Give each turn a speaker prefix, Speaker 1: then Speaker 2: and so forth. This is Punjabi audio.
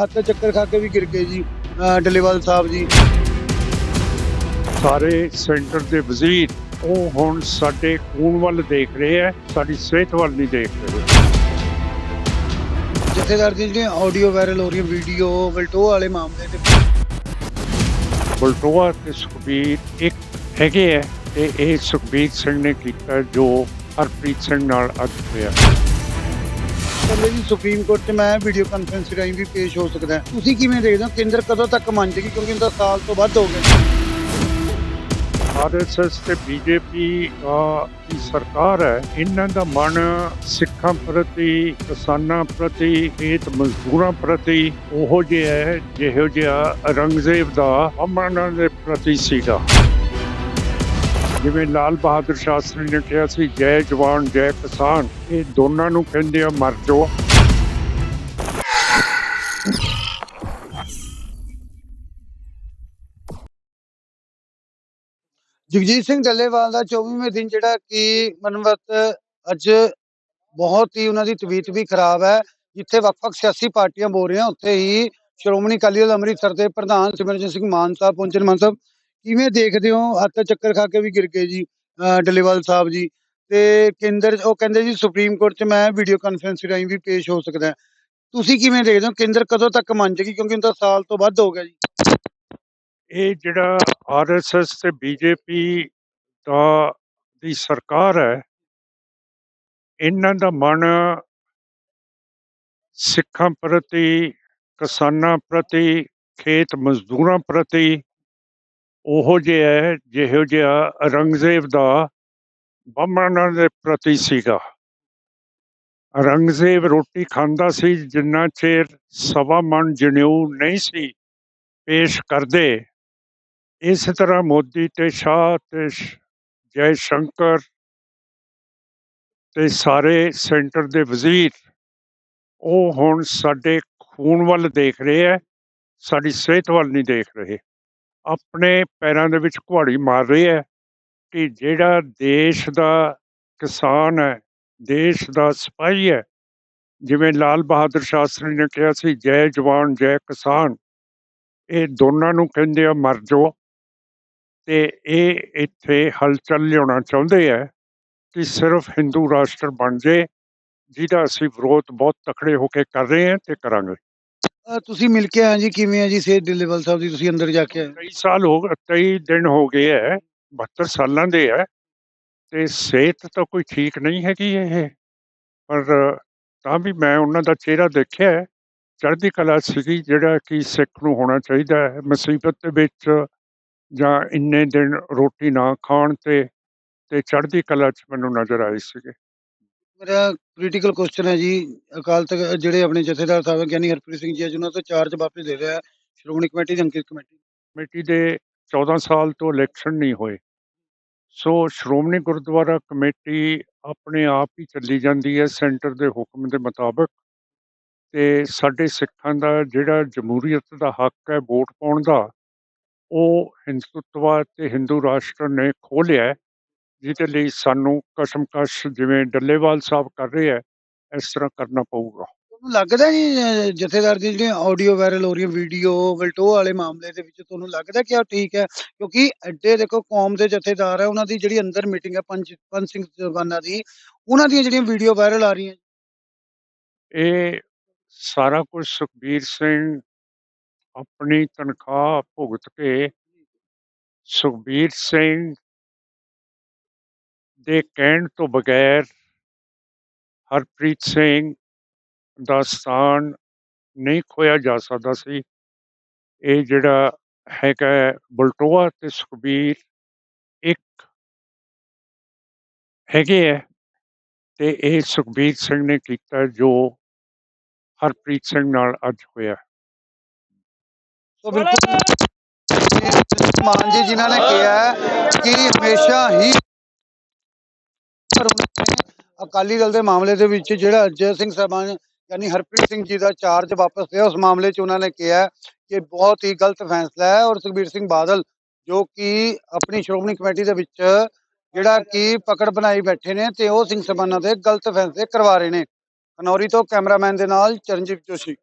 Speaker 1: ਹੱਥ ਚੱਕਰ ਖਾ ਕੇ ਵੀ ਗਿਰ ਗਏ ਜੀ ਡੱਲੇਵਾਲ ਸਾਹਿਬ ਜੀ।
Speaker 2: ਸਾਰੇ ਸੈਂਟਰ ਦੇ ਵਜ਼ੀਰ ਉਹ ਹੁਣ ਸਾਡੇ ਖੂਨ ਵੱਲ ਦੇਖ ਰਹੇ ਆ ਸਾਡੀ ਸਿਹਤ ਵੱਲ ਨਹੀਂ ਦੇਖ ਰਹੇ।
Speaker 1: ਜਥੇਦਾਰ ਦੀਆਂ ਜਿਹੜੀਆਂ ਆਡੀਓ ਵਾਇਰਲ ਹੋ ਰਹੀਆਂ ਵੀਡੀਓ ਵਲਟੋ ਵਾਲੇ ਮਾਮਲੇ ਤੇ
Speaker 2: ਬਲਟੋਆ ਤੇ ਸੁਖਬੀਰ ਇੱਕ ਹੈਗੇ ਆ ਤੇ ਇਹ ਸੁਖਬੀਰ ਸਿੰਘ ਨੇ ਕੀਤਾ ਜੋ ਹਰਪ੍ਰੀਤ ਸਿੰਘ ਨਾਲ ਅੱਜ ਹੋਇਆ।
Speaker 1: ਕਹਿੰਦੇ ਵੀ ਸੁਪਰੀਮ ਕੋਰਟ 'ਚ ਮੈਂ ਵੀਡੀਓ ਕਾਨਫਰੰਸ ਰਾਹੀਂ ਵੀ ਪੇਸ਼ ਹੋ ਸਕਦਾ ਤੁਸੀਂ ਕਿਵੇਂ ਦੇਖਦੇ ਹੋ? ਕੇਂਦਰ ਕਦੋਂ ਤੱਕ ਮੰਨ ਜੇਗੀ? ਕਿਉਂਕਿ ਇਹਦਾ ਸਾਲ ਤੋਂ ਵੱਧ ਹੋ ਗਿਆ।
Speaker 2: ਆਰਐਸਐਸ ਤੇ ਬੀਜੇਪੀ ਦੀ ਸਰਕਾਰ ਹੈ, ਇਹਨਾਂ ਦਾ ਮਨ ਸਿੱਖਾਂ ਪ੍ਰਤੀ, ਕਿਸਾਨਾਂ ਪ੍ਰਤੀ, ਖੇਤ ਮਜ਼ਦੂਰਾਂ ਪ੍ਰਤੀ ਉਹੋ ਜਿਹਾ ਹੈ, ਜਿਹੋ ਜਿਹਾ ਔਰੰਗਜ਼ੇਬ ਦਾ ਅਮਨਾਂ ਦੇ ਪ੍ਰਤੀ ਸੀਗਾ। ਜਿਵੇਂ ਲਾਲ ਬਹਾਦਰ ਸ਼ਾਸਤਰੀ ਨੇ ਕਿਹਾ ਸੀ, ਜੈ ਜਵਾਨ, ਜੈ ਕਿਸਾਨ, ਇਹ ਦੋਨਾਂ ਨੂੰ ਕਹਿੰਦੇ ਆ, ਮਰ ਜਾਓ।
Speaker 1: ਜਗਜੀਤ ਸਿੰਘ ਡੱਲੇਵਾਲ ਦਾ 24ਵੇਂ ਦਿਨ ਜਿਹੜਾ ਕਿ ਮਨਵਤ ਅੱਜ ਬਹੁਤ ਹੀ ਉਹਨਾਂ ਦੀ ਤਬੀਅਤ ਵੀ ਖਰਾਬ ਹੈ, ਜਿੱਥੇ ਵੱਖ-ਵੱਖ ਸਿਆਸੀ ਪਾਰਟੀਆਂ ਬੋਲ ਰਹੀਆਂ, ਉੱਥੇ ਹੀ ਸ਼੍ਰੋਮਣੀ ਅਕਾਲੀ ਦਲ ਅੰਮ੍ਰਿਤਸਰ ਦੇ ਪ੍ਰਧਾਨ ਸਿਮਰਜੀਤ ਸਿੰਘ ਮਾਨ ਸਾਹਿਬ ਪਹੁੰਚੇ ਮਾਨ ਸਾਹਿਬ ਕਿਵੇਂ ਦੇਖਦੇ ਹੋ? ਹੱਥ ਚੱਕਰ ਖਾ ਕੇ ਵੀ ਗਿਰ ਗਏ ਜੀ ਡੱਲੇਵਾਲ ਸਾਹਿਬ ਜੀ। ਤੇ ਕੇਂਦਰ, ਉਹ ਕਹਿੰਦੇ ਜੀ ਸੁਪਰੀਮ ਕੋਰਟ 'ਚ ਮੈਂ ਵੀਡੀਓ ਕਾਨਫਰੰਸ ਰਾਹੀਂ ਵੀ ਪੇਸ਼ ਹੋ ਸਕਦਾ। ਤੁਸੀਂ ਕਿਵੇਂ ਦੇਖਦੇ ਹੋ? ਕੇਂਦਰ ਕਦੋਂ ਤੱਕ ਮੰਨ ਜੇਗੀ? ਕਿਉਂਕਿ ਇਹਦਾ ਸਾਲ ਤੋਂ ਵੱਧ ਹੋ ਗਿਆ ਜੀ।
Speaker 2: ਇਹ ਜਿਹੜਾ ਆਰਐਸਐਸ ਤੇ ਬੀਜੇਪੀ ਦਾ, ਦੀ ਸਰਕਾਰ ਹੈ, ਇਹਨਾਂ ਦਾ ਮਨ ਸਿੱਖਾਂ ਪ੍ਰਤੀ, ਕਿਸਾਨਾਂ ਪ੍ਰਤੀ, ਖੇਤ ਮਜ਼ਦੂਰਾਂ ਪ੍ਰਤੀ ਉਹੋ ਜਿਹਾ ਹੈ, ਜਿਹੋ ਜਿਹਾ ਔਰੰਗਜ਼ੇਬ ਦਾ ਬਾਹਮਣਾਂ ਦੇ ਪ੍ਰਤੀ ਸੀਗਾ। ਔਰੰਗਜ਼ੇਬ ਰੋਟੀ ਖਾਂਦਾ ਸੀ, ਜਿੰਨਾ ਚਿਰ ਸਵਾ ਮਣ ਜਨੇਊ ਨਹੀਂ ਸੀ ਪੇਸ਼ ਕਰਦੇ। ਇਸ ਤਰ੍ਹਾਂ ਮੋਦੀ ਤੇ ਸ਼ਾਹ ਤੇ ਸ਼- ਜੈ ਸ਼ੰਕਰ ਤੇ ਸਾਰੇ ਸੈਂਟਰ ਦੇ ਵਜ਼ੀਰ, ਉਹ ਹੁਣ ਸਾਡੇ ਖੂਨ ਵੱਲ ਦੇਖ ਰਹੇ ਆ ਸਾਡੀ ਸਿਹਤ ਵੱਲ ਨਹੀਂ ਦੇਖ ਰਹੇ। ਆਪਣੇ ਪੈਰਾਂ ਦੇ ਵਿੱਚ ਕੁਹਾੜੀ ਮਾਰ ਰਹੇ ਹੈ ਕਿ ਜਿਹੜਾ ਦੇਸ਼ ਦਾ ਕਿਸਾਨ ਹੈ, ਦੇਸ਼ ਦਾ ਸਿਪਾਹੀ ਹੈ, ਜਿਵੇਂ ਲਾਲ ਬਹਾਦਰ ਸ਼ਾਸਤਰੀ ਨੇ ਕਿਹਾ ਸੀ, ਜੈ ਜਵਾਨ, ਜੈ ਕਿਸਾਨ, ਇਹ ਦੋਨਾਂ ਨੂੰ ਕਹਿੰਦੇ ਆ ਮਰ ਜਾਓ। ਤੇ ਇਹ ਇੱਥੇ ਹਲਚਲ ਲਿਆਉਣਾ ਚਾਹੁੰਦੇ ਆ ਕਿ ਸਿਰਫ ਹਿੰਦੂ ਰਾਸ਼ਟਰ ਬਣ ਜੇ, ਜਿਹਦਾ ਅਸੀਂ ਵਿਰੋਧ ਬਹੁਤ ਤਕੜੇ ਹੋ ਕੇ ਕਰ ਰਹੇ ਹਾਂ ਤੇ ਕਰਾਂਗੇ।
Speaker 1: ਅਹ ਤੁਸੀਂ ਮਿਲ ਕੇ ਆਏ ਜੀ? ਕਿਵੇਂ ਹੈ ਜੀ ਸੇਠ ਡੱਲੇਵਾਲ ਸਾਹਿਬ ਦੀ? ਤੁਸੀਂ ਅੰਦਰ ਜਾ ਕੇ ਆਏ
Speaker 2: ਕਈ ਸਾਲ ਹੋ ਗਏ ਕਈ ਦਿਨ ਹੋ ਗਏ ਹੈ 72 ਸਾਲਾਂ ਦੇ ਹੈ ਤੇ ਸਿਹਤ ਤਾਂ ਕੋਈ ਠੀਕ ਨਹੀਂ ਹੈਗੀ ਇਹ। ਪਰ ਤਾਂ ਵੀ ਮੈਂ ਉਹਨਾਂ ਦਾ ਚਿਹਰਾ ਦੇਖਿਆ ਹੈ, ਚੜ੍ਹਦੀ ਕਲਾ ਸੀਗੀ ਜਿਹੜਾ ਕਿ ਸਿੱਖ ਨੂੰ ਹੋਣਾ ਚਾਹੀਦਾ ਹੈ ਮੁਸੀਬਤ ਦੇ ਵਿੱਚ ਜਾਂ ਇੰਨੇ ਦਿਨ ਰੋਟੀ ਨਾ ਖਾਣ ਤੇ ਤੇ ਚੜ੍ਹਦੀ ਕਲਾ ਚ ਮੈਨੂੰ ਨਜ਼ਰ ਆਏ ਸੀਗੇ।
Speaker 1: ਮੇਰਾ ਕ੍ਰਿਟੀਕਲ ਕੁਐਸਚਨ ਹੈ ਜੀ। ਅਕਾਲ ਤਖਤ, ਜਿਹੜੇ ਆਪਣੇ ਜਥੇਦਾਰ ਸਾਹਿਬ ਗਿਆਨੀ ਹਰਪ੍ਰੀਤ ਸਿੰਘ ਜੀ, ਅੱਜ ਉਹਨਾਂ ਤੋਂ ਚਾਰਜ ਵਾਪਸ ਦੇ ਰਿਹਾ ਸ਼੍ਰੋਮਣੀ ਕਮੇਟੀ ਦੀ ਅੰਕਿਤ ਕਮੇਟੀ।
Speaker 2: ਕਮੇਟੀ ਦੇ 14 ਸਾਲ ਤੋਂ ਇਲੈਕਸ਼ਨ ਨਹੀਂ ਹੋਏ। ਸੋ ਸ਼੍ਰੋਮਣੀ ਗੁਰਦੁਆਰਾ ਕਮੇਟੀ ਆਪਣੇ ਆਪ ਹੀ ਚੱਲੀ ਜਾਂਦੀ ਹੈ ਸੈਂਟਰ ਦੇ ਹੁਕਮ ਦੇ ਮੁਤਾਬਕ ਤੇ ਸਾਡੇ ਸਿੱਖਾਂ ਦਾ ਜਿਹੜਾ ਜਮਹੂਰੀਅਤ ਦਾ ਹੱਕ ਹੈ ਵੋਟ ਪਾਉਣ ਦਾ, ਉਹ ਹਿੰਦੂਤਵਾ ਤੇ ਹਿੰਦੂ ਰਾਸ਼ਟਰ ਨੇ ਖੋਲਿਆ ਜਿਹਦੇ ਲਈ ਸਾਨੂੰ ਕਸ਼ਮਕਸ਼ ਜਿਵੇਂ ਡੱਲੇਵਾਲ ਸਾਹਿਬ ਕਰ ਰਹੇ ਹੈ ਇਸ ਤਰ੍ਹਾਂ ਕਰਨਾ ਪਊਗਾ।
Speaker 1: ਤੁਹਾਨੂੰ ਲੱਗਦਾ ਜੀ ਅਹ ਜਥੇਦਾਰ ਦੀਆਂ ਜਿਹੜੀਆਂ ਆਡੀਓ ਵਾਇਰਲ ਹੋ ਰਹੀਆਂ ਵੀਡੀਓ ਵਲਟੋ ਵਾਲੇ ਮਾਮਲੇ ਦੇ ਵਿੱਚ ਤੁਹਾਨੂੰ ਲੱਗਦਾ ਕਿ ਆ ਠੀਕ ਹੈ? ਕਿਉਂਕਿ ਐਡੇ ਦੇਖੋ ਕੌਮ ਦੇ ਜਥੇਦਾਰ ਹੈ ਉਹਨਾਂ ਦੀ ਜਿਹੜੀ ਅੰਦਰ ਮੀਟਿੰਗ ਹੈ ਪੰਜ ਪੰਜ ਸਿੰਘ ਜਵਾਨਾਂ ਦੀ ਉਹਨਾਂ ਦੀਆਂ ਜਿਹੜੀਆਂ ਵੀਡੀਓ ਵਾਇਰਲ ਆ ਰਹੀਆਂ।
Speaker 2: ਇਹ ਸਾਰਾ ਕੁਝ ਸੁਖਬੀਰ ਸਿੰਘ ਆਪਣੀ ਤਨਖਾਹ ਭੁਗਤ ਕੇ ਸੁਖਬੀਰ ਸਿੰਘ ਦੇ ਕਹਿਣ ਤੋਂ ਬਗੈਰ ਹਰਪ੍ਰੀਤ ਸਿੰਘ ਦਾ ਸਥਾਨ ਨਹੀਂ ਖੋਇਆ ਜਾ ਸਕਦਾ ਸੀ। ਇਹ ਜਿਹੜਾ ਹੈਗਾ ਹੈ, ਬਲਟੋਆ ਤੇ ਸੁਖਬੀਰ ਇੱਕ ਹੈਗੇ ਹੈ ਤੇ ਇਹ ਸੁਖਬੀਰ ਸਿੰਘ ਨੇ ਕੀਤਾ ਜੋ ਹਰਪ੍ਰੀਤ ਸਿੰਘ ਨਾਲ ਅੱਜ ਹੋਇਆ।
Speaker 1: ਸੋ ਬਿਲਕੁਲ। ਮਾਨ ਜੀ ਜਿਨ੍ਹਾਂ ਨੇ ਕਿਹਾ ਕਿ ਹਮੇਸ਼ਾ ਹੀ ਅਕਾਲੀ ਦਲ ਦੇ ਮਾਮਲੇ ਦੇ ਵਿੱਚ ਜਿਹੜਾ ਅਜੈ ਸਿੰਘ ਸਾਹਿਬਾਨ, ਯਾਨੀ ਹਰਪ੍ਰੀਤ ਸਿੰਘ ਜੀ ਦਾ ਚਾਰਜ ਵਾਪਸ ਲਿਆ, ਉਸ ਮਾਮਲੇ 'ਚ ਉਹਨਾਂ ਨੇ ਕਿਹਾ ਕਿ ਬਹੁਤ ਹੀ ਗਲਤ ਫੈਸਲਾ ਹੈ ਔਰ ਸੁਖਬੀਰ ਸਿੰਘ ਬਾਦਲ, ਜੋ ਕਿ ਆਪਣੀ ਸ਼੍ਰੋਮਣੀ ਕਮੇਟੀ ਦੇ ਵਿੱਚ ਜਿਹੜਾ ਕਿ ਪਕੜ ਬਣਾਈ ਬੈਠੇ ਨੇ ਤੇ ਉਹ ਸਿੰਘ ਸਬਾਨਾ ਦੇ ਗਲਤ ਫੈਸਲੇ ਕਰਵਾ ਰਹੇ ਨੇ। ਖਨੌਰੀ ਤੋਂ ਕੈਮਰਾਮੈਨ ਦੇ ਨਾਲ ਚਰਨਜੀਤ ਜੋਸ਼ੀ।